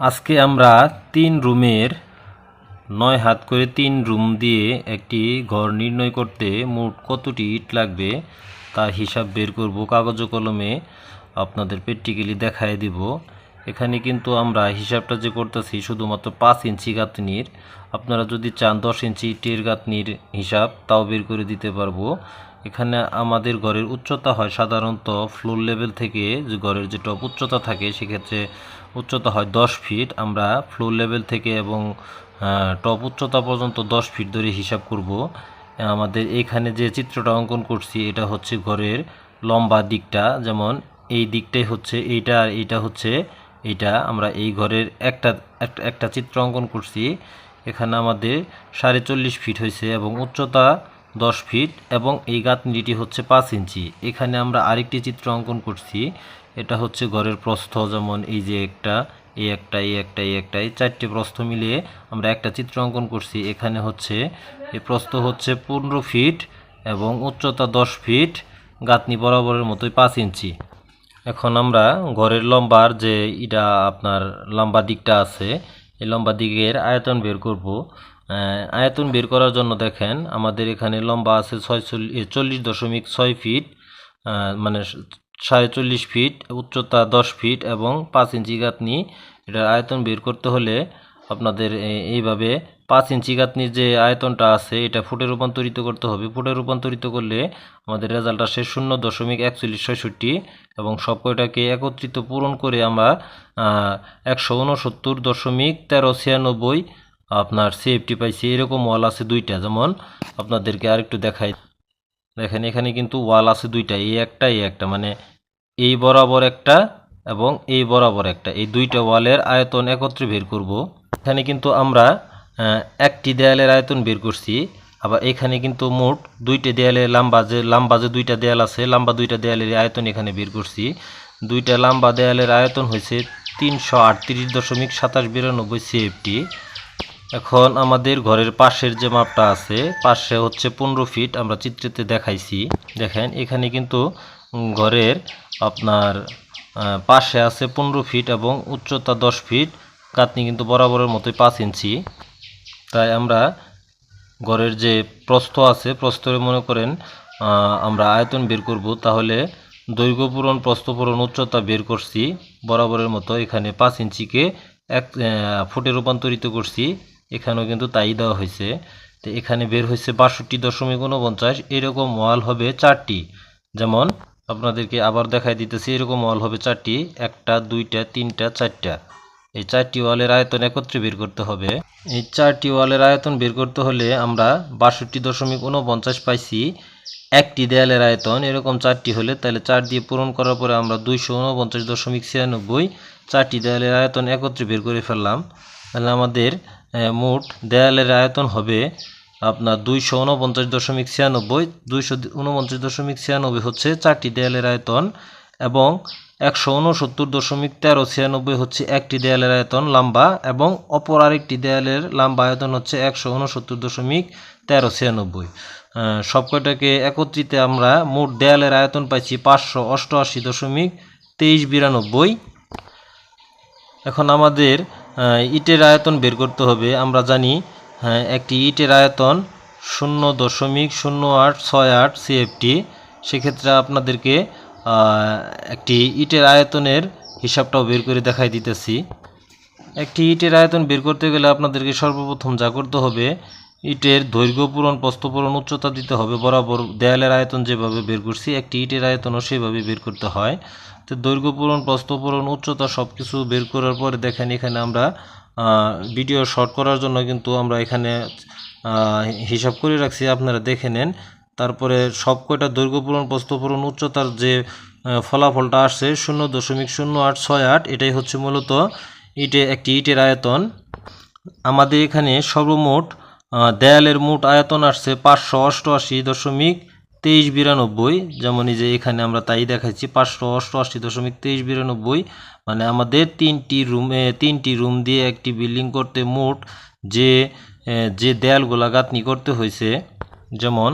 আজকে আমরা তিন রুমের নয় হাত করে তিন রুম দিয়ে একটি ঘর নির্ণয় করতে মোট কতটি ইট লাগবে তার হিসাব বের করব। কাগজ কলমে আপনাদের প্র্যাকটিক্যালি দেখায় দিব। এখানে কিন্তু আমরা হিসাবটা যে করতেছি শুধুমাত্র পাঁচ ইঞ্চি গাঁথনির। আপনারা যদি চান দশ ইঞ্চি ইটের গাঁথনির হিসাব, তাও বের করে দিতে পারব। এখানে আমাদের ঘরের উচ্চতা হয় সাধারণত ফ্লোর লেভেল থেকে যে ঘরের যে টপ উচ্চতা থাকে, সেক্ষেত্রে উচ্চতা হয় দশ ফিট আমরা ফ্লোর লেভেল থেকে এবং টপ উচ্চতা পর্যন্ত দশ ফিট ধরে হিসাব করব। আমাদের এখানে যে চিত্রটা অঙ্কন করছি, এটা হচ্ছে ঘরের লম্বা দিকটা। যেমন এই দিকটাই হচ্ছে এইটা আর এইটা হচ্ছে এইটা। আমরা এই ঘরের একটা একটা একটা চিত্র অঙ্কন করছি। এখানে আমাদের সাড়ে চল্লিশ ফিট হয়েছে এবং উচ্চতা দশ ফিট এবং এই গাঁথনিটি হচ্ছে পাঁচ ইঞ্চি। এখানে আমরা আরেকটি চিত্র অঙ্কন করছি। এটা হচ্ছে ঘরের প্রস্থ, যেমন এই যে একটা, এই একটা এই একটা এই একটা, এই চারটে প্রস্থ মিলিয়ে আমরা একটা চিত্র অঙ্কন করছি। এখানে হচ্ছে, এই প্রস্থ হচ্ছে পনেরো ফিট এবং উচ্চতা দশ ফিট, গাঁথনি বরাবরের মতোই পাঁচ ইঞ্চি। এখন আমরা ঘরের লম্বার যে এটা আপনার লম্বা দিকটা আছে, এই লম্বা দিকের আয়তন বের করব। আয়তন বের করার জন্য দেখেন, আমাদের এখানে লম্বা আছে ছয় চল্লিশ দশমিক ছয় ফিট মানে সাড়ে চল্লিশ ফিট, উচ্চতা দশ ফিট এবং পাঁচ ইঞ্চি গাঁথনি। এটার আয়তন বের করতে হলে আপনাদের এইভাবে পাঁচ ইঞ্চি গাঁথনির যে আয়তনটা আছে, এটা ফুটে রূপান্তরিত করতে হবে। ফুটে রূপান্তরিত করলে আমাদের রেজাল্ট আসে শূন্য দশমিক একচল্লিশ ছয়ষট্টি এবং সব কয়টাকে একত্রিত পূরণ করে আমরা একশো উনসত্তর দশমিক তেরো ছিয়ানব্বই আপনার সিএফটি পাইছি, এরকম ওয়াল আছে দুইটা। যেমন আপনাদেরকে আরেকটু দেখাই। দেখেন, এখানে কিন্তু ওয়াল আছে দুইটা, এই একটা এই একটা। মানে এই বরাবর একটা এবং এই বরাবর একটা। এই দুইটা ওয়ালের আয়তন একত্রে বের করব। এখানে কিন্তু আমরা একটি দেয়ালের আয়তন বের করছি। আবার এখানে কিন্তু মোট দুইটা দেয়ালের লাম্বা যে লাম্বা যে দুইটা দেয়াল আছে, লাম্বা দুইটা দেয়ালের আয়তন এখানে বের করছি। দুইটা লাম্বা দেয়ালের আয়তন হয়েছে তিনশো আটত্রিশ দশমিক সাতাশ বিরানব্বই সিএফটি এখন আমাদের ঘরের পাশের যে মাপটা আছে, পাশে হচ্ছে পনেরো ফিট আমরা চিত্রেতে দেখাইছি। দেখেন, এখানে কিন্তু ঘরের আপনার পাশে আছে পনেরো ফিট এবং উচ্চতা দশ ফিট কাতনি কিন্তু বরাবরের মতোই পাঁচ ইঞ্চি। তাই আমরা ঘরের যে প্রস্থ আছে, প্রস্থরে মনে করেন আমরা আয়তন বের করব। তাহলে দৈর্ঘ্য পূরণ, প্রস্থ পূরণ, উচ্চতা বের করছি। বরাবরের মতো এখানে পাঁচ ইঞ্চিকে এক ফুটে রূপান্তরিত করছি। এখানেও কিন্তু তাই দেওয়া হয়েছে। তো এখানে বের হয়েছে বাষট্টি দশমিক উনপঞ্চাশ এরকম ওয়াল হবে চারটি। যেমন আপনাদেরকে আবার দেখাই দিতেছি, এরকম ওয়াল হবে চারটি, একটা, দুইটা, তিনটা, চারটা। এই চারটি ওয়ালের আয়তন একত্রে বের করতে হবে। এই চারটি ওয়ালের আয়তন বের করতে হলে আমরা বাষট্টি দশমিক উনপঞ্চাশ পাইছি। একটি দেয়ালের আয়তন, এরকম চারটি হলে তাহলে চার দিয়ে পূরণ করার পরে আমরা দুইশো উনপঞ্চাশ দশমিক ছিয়ানব্বই, চারটি দেয়ালের আয়তন একত্রে বের করে ফেললাম। তাহলে আমাদের মোট দেয়ালের আয়তন হবে আপনার দুইশো উনপঞ্চাশ দশমিক ছিয়ানব্বই, দুইশো উনপঞ্চাশ দশমিক ছিয়ানব্বই হচ্ছে চারটি দেয়ালের আয়তন এবং একশো উনসত্তর দশমিক তেরো ছিয়ানব্বই হচ্ছে একটি দেয়ালের আয়তন লম্বা এবং অপর আরেকটি দেয়ালের লম্বা আয়তন হচ্ছে একশো উনসত্তর দশমিক তেরো ছিয়ানব্বই। সবকটাকে একত্রিত আমরা মোট দেয়ালের আয়তন পাইছি পাঁচশো অষ্টআশি দশমিক তেইশ বিরানব্বই। এখন আমাদের ইটের আয়তন বের করতে হবে। আমরা জানি হ্যাঁ, একটি ইটের আয়তন শূন্য দশমিক শূন্য আট ছয় আট সিএফটি সেক্ষেত্রে আপনাদেরকে একটি ইটের আয়তনের হিসাবটাও বের করে দেখাই দিতেছি। একটি ইটের আয়তন বের করতে গেলে আপনাদেরকে সর্বপ্রথম যা করতে হবে ইটের দৈর্ঘ্য পূরণ, প্রস্থ পূরণ, উচ্চতা দিতে হবে, বরাবর দেয়ালের আয়তন যেভাবে বের করছি, একটি ইটের আয়তনও সেভাবে বের করতে হয়। তো দৈর্ঘ্য পূরণ, প্রস্থ পূরণ, উচ্চতা সব কিছু বের করার পরে দেখেন এখানে আমরা ভিডিও শর্ট করার জন্য কিন্তু আমরা এখানে হিসাব করে রাখছি, আপনারা দেখে নেন। তারপরে সব কয়টা দৈর্ঘ্য পূরণ, প্রস্থ পূরণ, উচ্চতার যে ফলাফলটা আসছে, শূন্য দশমিক শূন্য আট ছয় আট, এটাই হচ্ছে মূলত ইটে, একটি ইটের আয়তন। আমাদের এখানে সর্বমোট দেয়ালের মোট আয়তন আসছে পাঁচশো অষ্টআশি দশমিক তেইশ বিরানব্বই। যেমন যে এখানে আমরা তাই দেখাচ্ছি পাঁচশো অষ্টআশি দশমিক তেইশ বিরানব্বই। মানে আমাদের তিনটি রুমে তিনটি রুম দিয়ে একটি বিল্ডিং করতে মোট যে যে দেয়ালগুলা গাঁথনি করতে হয়েছে যেমন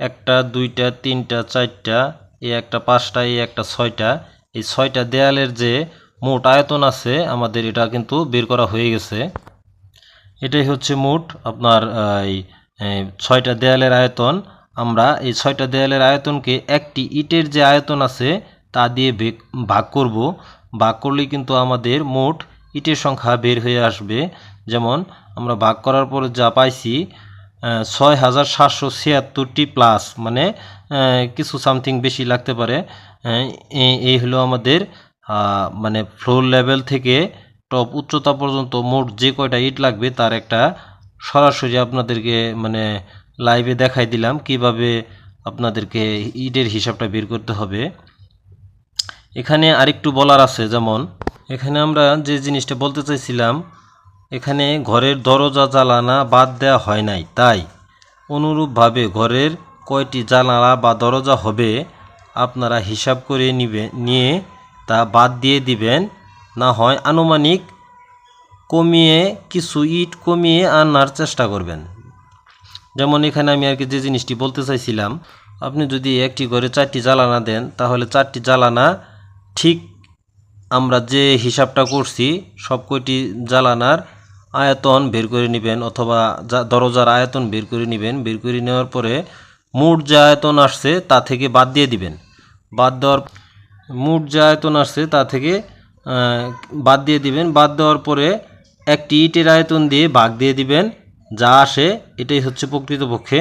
একটা, দুইটা, তিনটা, চারটা এই একটা পাঁচটা এই একটা ছয়টা। এই ছয়টা দেয়ালের যে মোট আয়তন আছে, আমাদের এটা কিন্তু বের করা হয়ে গেছে। এটাই হচ্ছে মোট আপনার এই ছয়টা দেয়ালের আয়তন। আমরা এই ছয়টা দেয়ালের আয়তনকে একটি ইটের যে আয়তন আছে, তা দিয়ে ভেগ- করব। ভাগ করলে কিন্তু আমাদের মোট ইটের সংখ্যা বের হয়ে আসবে। যেমন, আমরা ভাগ করার পর যা পাইছি ছয় হাজার সাতশো ছিয়াত্তরটি প্লাস মানে কিছু সামথিং বেশি লাগতে পারে। এই হলো আমাদের মানে ফ্লোর লেভেল থেকে টপ উচ্চতা পর্যন্ত মোট যে কয়টা ইট লাগবে তার একটা সরাসরি আপনাদেরকে মানে লাইভে দেখাই দিলাম কীভাবে আপনাদেরকে ইটের হিসাবটা বের করতে হবে। এখানে আরেকটু বলার আছে, যেমন এখানে আমরা যে জিনিসটা বলতে চাইছিলাম, এখানে ঘরের দরজা জ্বালানা বাদ দেওয়া হয় নাই, তাই অনুরূপভাবে ঘরের কয়টি জানালা বা দরজা হবে আপনারা হিসাব করে নিবে নিয়ে তা বাদ দিয়ে দিবেন। না হয় আনুমানিক কমিয়ে কিছু ইট কমিয়ে আনার চেষ্টা করবেন। যেমন এখানে আমি আর কি যে জিনিসটি বলতে চাইছিলাম, আপনি যদি একটি ঘরে চারটি জ্বালানা দেন, তাহলে চারটি জ্বালানা ঠিক আমরা যে হিসাবটা করছি, সব কয়টি জ্বালানার আয়তন বের করে নেবেন অথবা দরজার আয়তন বের করে নেবেন, বের করে নেওয়ার পরে মোট যে আয়তন আসছে তা থেকে বাদ দিয়ে দিবেন। বাদ দেওয়ার মোট যে আয়তন আসছে তা থেকে বাদ দিয়ে দিবেন। বাদ দেওয়ার পরে একটি ইটের আয়তন দিয়ে ভাগ দিয়ে দিবেন। যা আসে, এটাই হচ্ছে প্রকৃতপক্ষে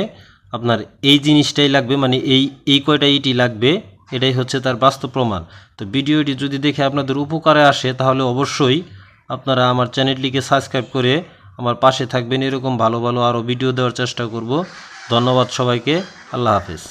আপনার এই জিনিসটাই লাগবে মানে এই এই কয়টা ইটই লাগবে, এটাই হচ্ছে তার বাস্তব প্রমাণ। তো ভিডিওটি যদি দেখে আপনাদের উপকারে আসে, তাহলে অবশ্যই আপনারা আমার চ্যানেলটিকে সাবস্ক্রাইব করে আমার পাশে থাকবেন। এরকম ভালো ভালো আরও ভিডিও দেওয়ার চেষ্টা করব। ধন্যবাদ সবাইকে। আল্লাহ হাফেজ।